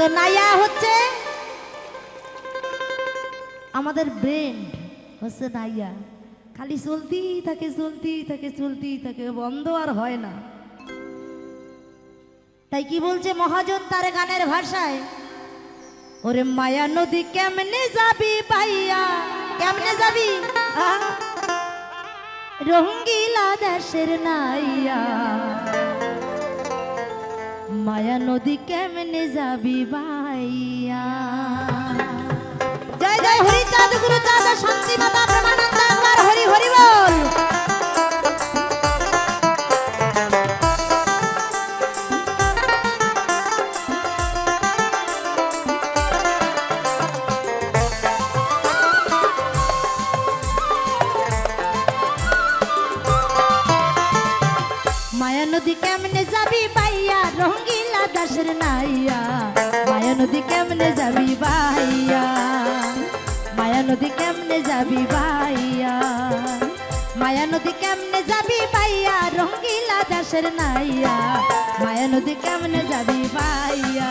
তো নাইয়া হচ্ছে? আমাদের ব্রেন হচ্ছে নাইয়া খালি চলতেই থাকে চলতেই থাকে চলতেই থাকে, বন্ধ আর হয় না। তাই কি বলছে মহাজন তার গানের ভাষায়? ওরে মায়া নদী কেমনে যাবি পাইয়া কেমনে যাবি? রঙ্গিলা দেশের নাইয়া। মায়া নদী কেমনে যাবি ভাইয়া? জয় জয় হরি চাঁদ গুরু চাঁদ শান্তি মাতা প্রেমানন্দ একবার হরি হরি বল। মায়া নদী কেমনে রঙ্গিলা নাইয়া। মায়া নদী কেমনে যাবি বাইয়া মায়া নদী কেমনে যাবি বাইয়া মায়া নদী কেমনে যাবি বাইয়া রঙ্গিলা দাসের নাইয়া। মায়া নদী কেমনে যাবি বাইয়া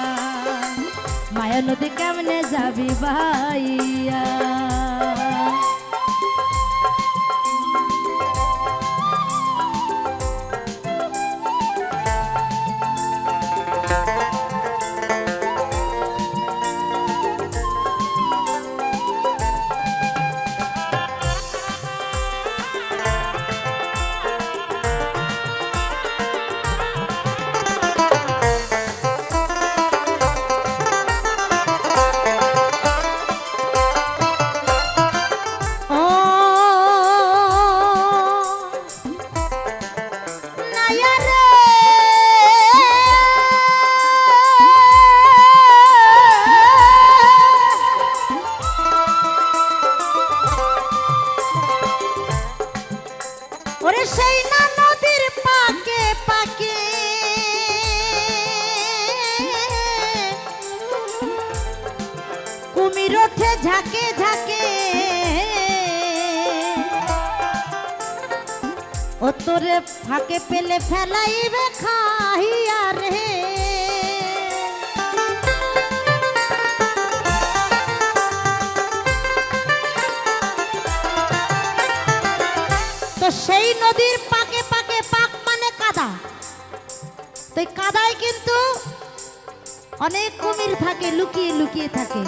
মায়া নদী কেমনে যাবি বাইয়া ঝাঁকে ঝাঁকে। ও তোরে ফাঁকে পেলে ফেলাইবে খাইয়া রে। তো সেই নদীর পাকে পাকে পাক মানে কাদা। তো কাদায় কিন্তু অনেক কুমির থাকে, লুকিয়ে লুকিয়ে থাকে।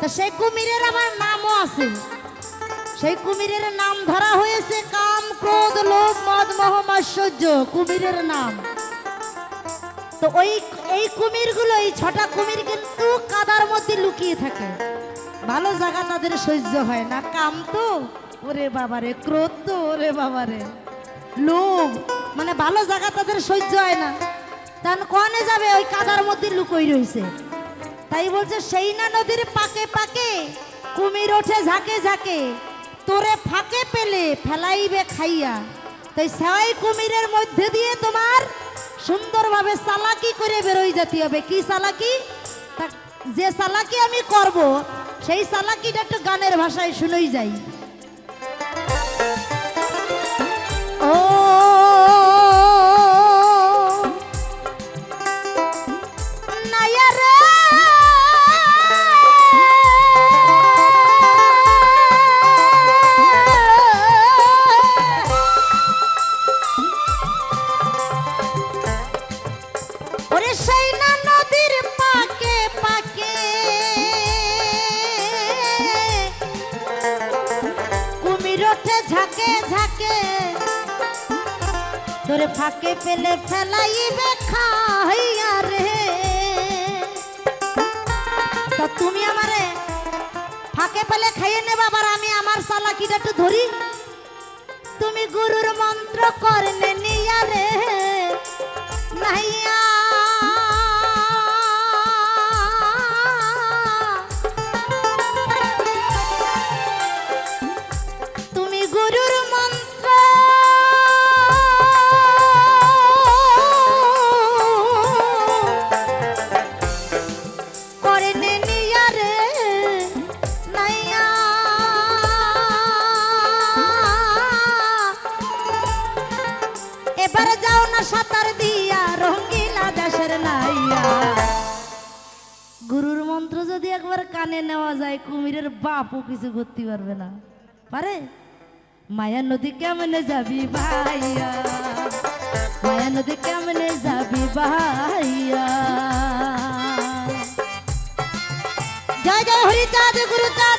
তো সেই কুমিরের আবার নামও আছে। সেই কুমিরের নাম ধরা হয়েছে কাম, ক্রোধ, লোভ, মদ, মোহ মাশ্চর্য কুমিরের নাম। তো ওই, এই কুমিরগুলো, এই ছটা কুমির কিন্তু কাদার মধ্যে লুকিয়ে থাকে। ভালো জায়গা তাদের সহ্য হয় না। কাম তো, ওরে বাবারে, ক্রোধ তো, ওরে বাবারে। লোভ মানে ভালো জায়গা তাদের সহ্য হয় না। তখন কনে যাবে? ওই কাদার মধ্যে লুকোই রয়েছে। তাই বলছে, সেই না নদীর পাকে পাকে, কুমির ওঠে ঝাঁকে ঝাঁকে, তোরে ফাঁকে পেলে ফেলাইবে খাইয়া। তাই সেওয়াই কুমিরের মধ্যে দিয়ে তোমার সুন্দরভাবে চালাকি করে বেরোই যেতে হবে। কি চালাকি? যে চালাকি আমি করব, সেই চালাকিটা একটু গানের ভাষায় শুনেই যাই। ও তোরে পেলে ফেলাইবে খাইয়া রে। তা তুমি আমারে ফাঁকে পেলে খাইয়ে নে বাবার আমি আমার সালাকিটা একটু ধরি। তুমি গুরুর মন্ত্র করনে নিয়া রে, নাইয়া একবার কানে নেওয়া যায়, কুমিরের বাপও কিছু করতে পারবে না। পারে? মায়া নদী কেমনে যাবি ভাইয়া? মায়া নদী কেমনে যাবি ভাইয়া? জয় জয় হরি চাঁদ, গুরু চাঁদ।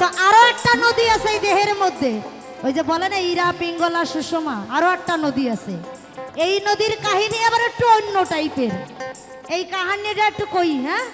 তো আরও একটা নদী আছে এই দেহের মধ্যে। ওই যে বলে না, ইরা, পিঙ্গলা, সুষমা, আরও একটা নদী আছে। এই নদীর কাহিনী আবার একটু অন্য টাইপের এই কাহিনীটা একটু কই হ্যাঁ?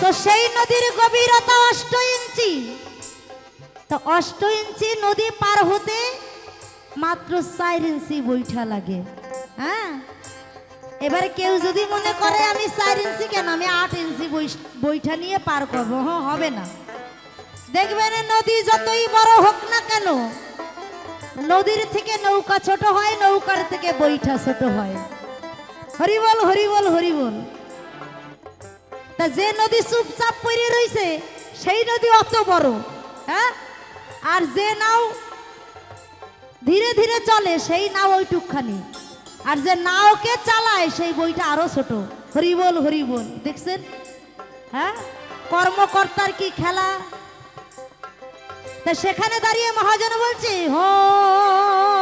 তো সেই নদীর গভীরতা অষ্ট ইঞ্চি। তো অষ্ট ইঞ্চি নদী পার হতে মাত্র চার ইঞ্চি বৈঠা লাগে। হ্যাঁ? এবারে কেউ যদি মনে করে আমি চার ইঞ্চি কেন? আমি আট ইঞ্চি বৈঠা নিয়ে পার করব। হ্যাঁ হবে না। দেখবেন নদী যতই বড় হোক না কেন, নদীর থেকে নৌকা ছোট হয়, নৌকার থেকে বৈঠা ছোট হয়। হরিবল হরিবল হরিবল তা যে নদী চুপচাপ পড়ে রইছে, সেই নদী অত বড় হ্যাঁ? আর যে নাও ধীরে ধীরে চলে, সেই নাও ওইটুকখানি। আর যে নাওকে চালায়, সেই বইটা আরও ছোট। হরিবল হরিবল দেখছেন? হ্যাঁ? কর্মকর্তার কি খেলা? তা সেখানে দাঁড়িয়ে মহাজন বলছে হো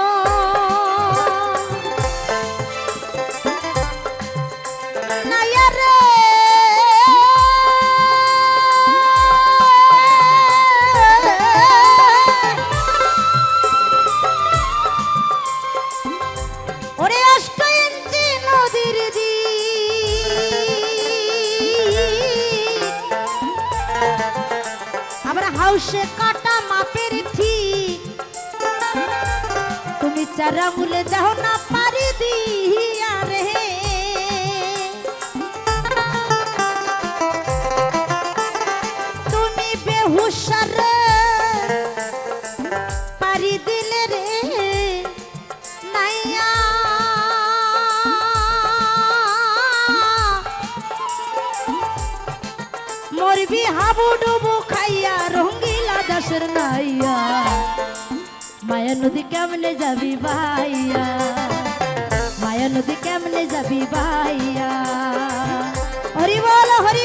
হাউসে কাটা মাপের ঠিক তুমি চার আঙুলে যাও না পারি দিয়া রে। তুমি বেহুশার পারি দিলে রে, নাইয়া। মরবি হাবু ডুবু দাসের নাইয়া মায়া নদী কেমনে যাবি ভাইয়া? মায়া নদী কেমনে যাবি ভাইয়া? হরি বল, হরি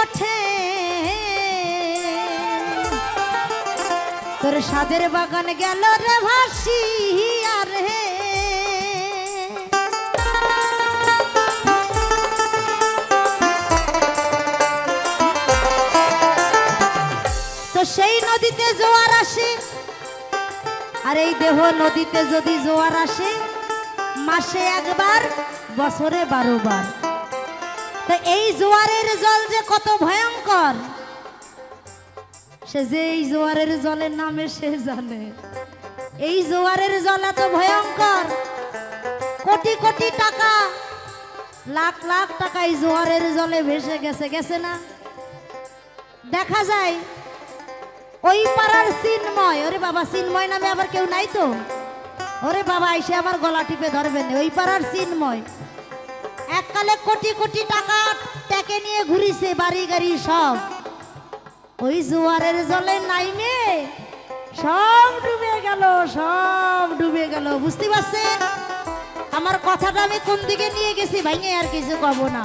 ওঠে। তোর সাদের বাগান গেল রে ভাসি, আর। হে তো সেই নদীতে জোয়ার আসে, আর এই দেহ নদীতে যদি জোয়ার আসে, মাসে একবার, বছরে বারো বার তো এই জোয়ারের জল যে কত ভয়ঙ্কর। সে যে এই জোয়ারের জলের নামে সে জানে। এই জোয়ারের জল এত ভয়ঙ্কর। কোটি কোটি টাকা, লাখ লাখ টাকা এই জোয়ারের জলে ভেসে গেছে গেছে না? দেখা যায়, ওই পাড়ার চিন্ময়, ওরে বাবা, চিন্ময় নামে আবার কেউ নাই তো? ওরে বাবা, এসে আমার গলা টিপে ধরবেন ওই পাড়ার চিন্ময়। এককালে কোটি কোটি টাকা ট্যাকে নিয়ে ঘুরিছে বাড়ি গাড়ি সব। ওই জোয়ারের জলে নাইমে সব ডুবে গেল, সব ডুবে গেল, বুঝতে পারছেন? আমার কথাটা আমি কোন দিকে নিয়ে গেছি ভাইঙে আর কিছু কব না।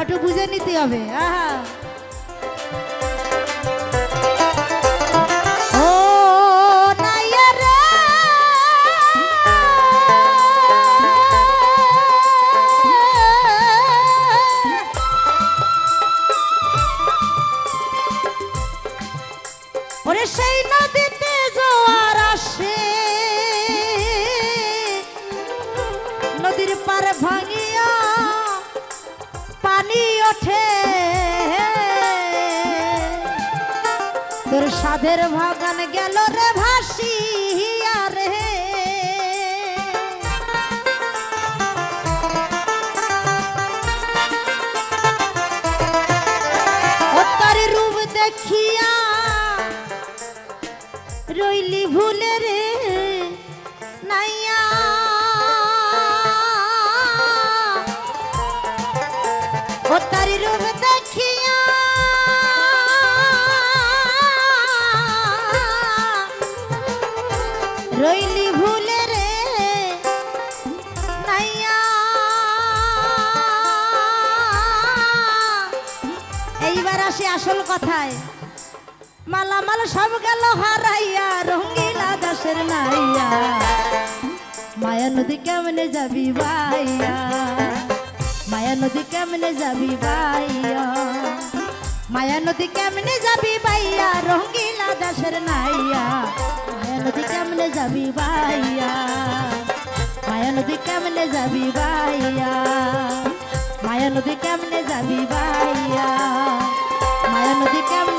একটু বুঝে নিতে হবে, আহা। ভাগান গেল রে ভাসিয়া কথায়। মালামাল সব গেল হারাইয়া, রঙ্গিলা দাসের নাইয়া। মায়া নদী কেমনে যাবি বাইয়া মায়া নদী কেমনে যাবি বাইয়া মায়া নদী কেমনে যাবি বাইয়া রঙ্গিলা দাসের নাইয়া। মায়া নদী কেমনে যাবি বাইয়া মায়া নদী কেমনে যাবি বাইয়া মায়া নদী কেমনে যাবি মায়া নদী কেমনে